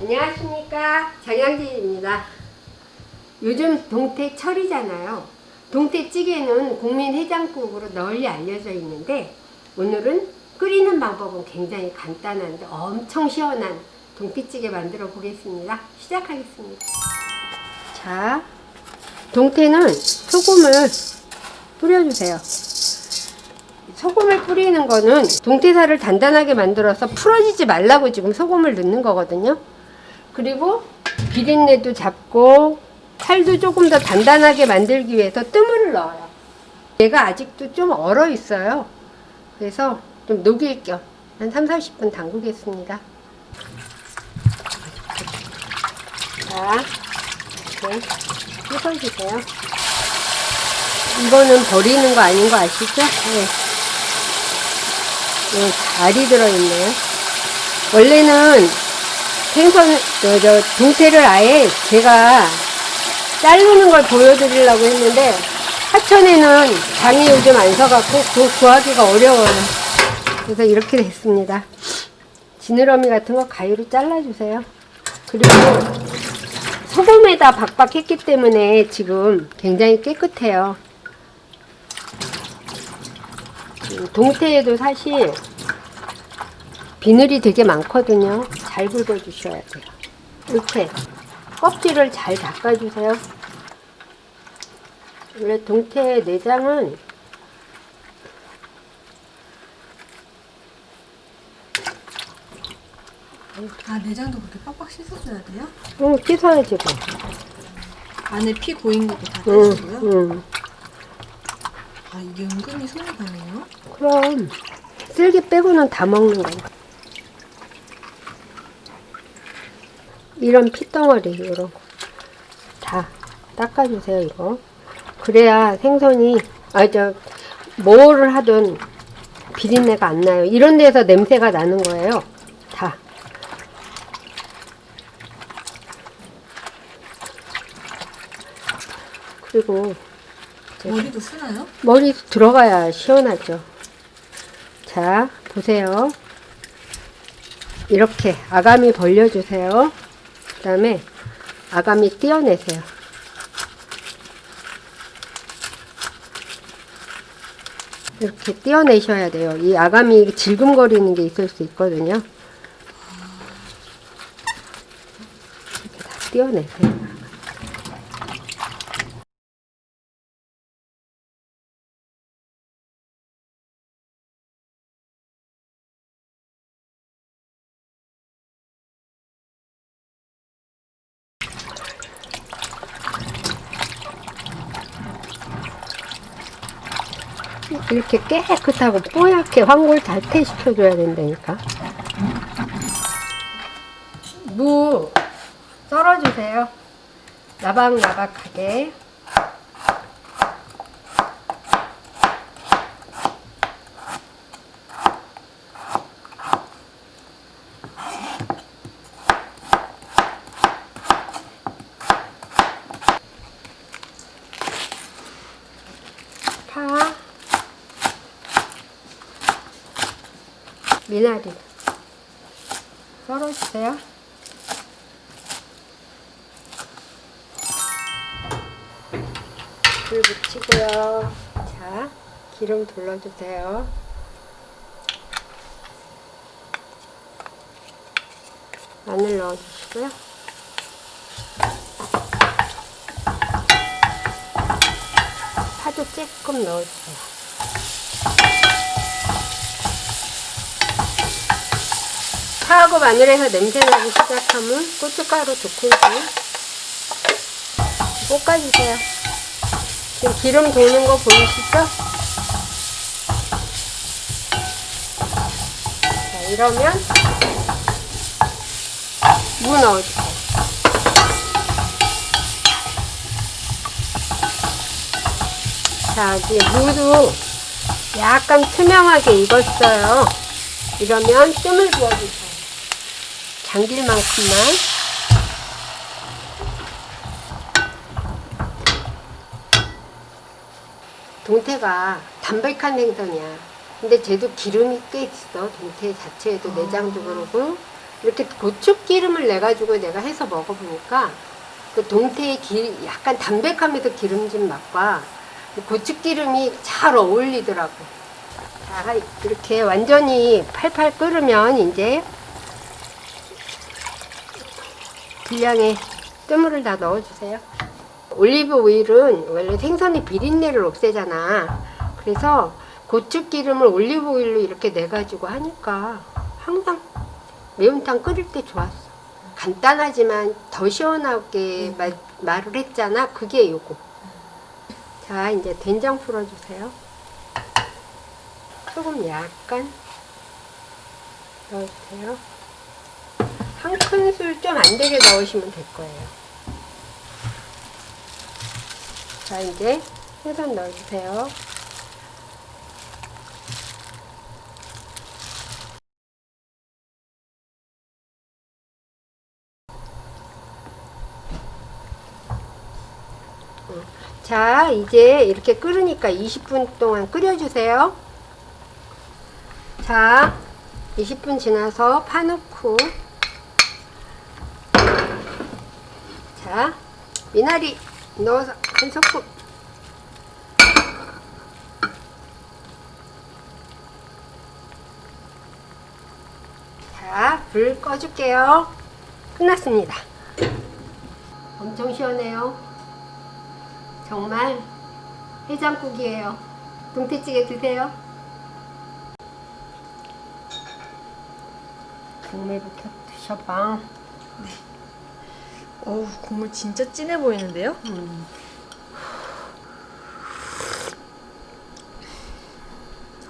안녕하십니까 정양진입니다. 요즘 동태 철이잖아요. 동태찌개는 국민 해장국으로 널리 알려져 있는데 오늘은 끓이는 방법은 굉장히 간단한데 엄청 시원한 동태찌개 만들어 보겠습니다. 시작하겠습니다. 자, 동태는 소금을 뿌려주세요. 소금을 뿌리는 거는 동태살을 단단하게 만들어서 풀어지지 말라고 지금 소금을 넣는 거거든요. 그리고 비린내도 잡고 살도 조금 더 단단하게 만들기 위해서 뜨물을 넣어요. 얘가 아직도 좀 얼어 있어요. 그래서 좀 녹일 겸 한 3, 40분 담그겠습니다. 자, 이렇게 씻어주세요. 이거는 버리는 거 아닌 거 아시죠? 네. 네, 알이 들어있네요. 원래는 생선, 저, 저, 동태를 아예 제가 자르는 걸 보여드리려고 했는데, 하천에는 장이 요즘 안 서갖고 구, 구하기가 어려워요. 그래서 이렇게 됐습니다. 지느러미 같은 거 가위로 잘라주세요. 그리고 소금에다 박박했기 때문에 지금 굉장히 깨끗해요. 음, 동태에도 사실 비늘이 되게 많거든요. 잘 긁어주셔야 돼요. 이렇게 껍질을 잘 닦아주세요. 원래 동태 내장은 아 내장도 그렇게 빡빡 씻어줘야 돼요? 응, 씻어야지 뭐. 안에 피 고인 것도 다 응, 떼주고요? 응. 아 이게 은근히 손이 가네요? 그럼 쓸개 빼고는 다 먹는 거야. 이런 핏덩어리 이런 거 다 닦아주세요 이거. 그래야 생선이 아저 뭐를 하든 비린내가 안 나요. 이런 데서 냄새가 나는 거예요. 다. 그리고 머리도 쓰나요? 머리 들어가야 시원하죠. 자, 보세요. 이렇게 아가미 벌려주세요. 그 다음에 아가미 떼어내세요. 이렇게 떼어내셔야 돼요. 이 아가미 질금거리는 게 있을 수 있거든요. 이렇게 다 떼어내세요. 이렇게 깨끗하고 뽀얗게 황골 잘태 시켜줘야 된다니까. 무 썰어주세요. 나박나박하게. 파. 미나리 썰어주세요. 불 붙이고요. 자, 기름 둘러주세요. 마늘 넣어주시고요. 파도 조금 넣어주세요. 파하고 마늘에서 냄새 나기 시작하면 고춧가루 두 큰술 볶아주세요. 지금 기름 도는 거 보이시죠? 자, 이러면 무 넣어주세요. 자, 이제 무도 약간 투명하게 익었어요. 이러면 뜸을 부어주세요. 잠길 만큼만. 동태가 담백한 생선이야. 근데 쟤도 기름이 꽤 있어. 동태 자체에도 내장도 그러고. 이렇게 고추기름을 내 가지고 내가 해서 먹어보니까 그 동태의 기, 약간 담백하면서 기름진 맛과 이 고추기름이 잘 어울리더라고. 자, 이렇게 완전히 팔팔 끓으면 이제 분량의 뜨물을 다 넣어주세요. 올리브 오일은 원래 생선의 비린내를 없애잖아. 그래서 고추기름을 올리브 오일로 이렇게 내가지고 하니까 항상 매운탕 끓일 때 좋았어. 간단하지만 더 시원하게 말, 말을 했잖아. 그게 요거. 자, 이제 된장 풀어주세요. 소금 약간 넣어주세요. 한 큰술 좀 안 되게 넣으시면 될 거예요. 자, 이제 생선 넣어주세요. 자, 이제 이렇게 끓으니까 20분 동안 끓여주세요. 자, 20분 지나서 파 넣고, 자, 미나리 넣어서 한 스푼. 자, 불 꺼줄게요. 끝났습니다. 엄청 시원해요. 정말 해장국이에요. 동태찌개 드세요. 국물부터 드셔봐. 어우 국물 진짜 진해 보이는데요? 음.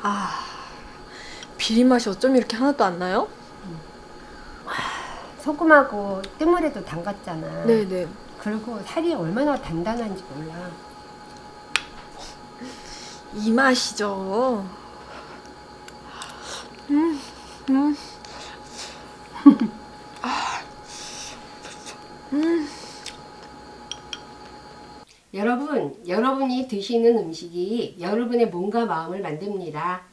아 비린 맛이 어쩜 이렇게 하나도 안 나요? 소금하고 뜨물에도 담갔잖아. 네네. 그리고 살이 얼마나 단단한지 몰라. 이 맛이죠. 음, 음. 여러분, 여러분이 드시는 음식이 여러분의 몸과 마음을 만듭니다.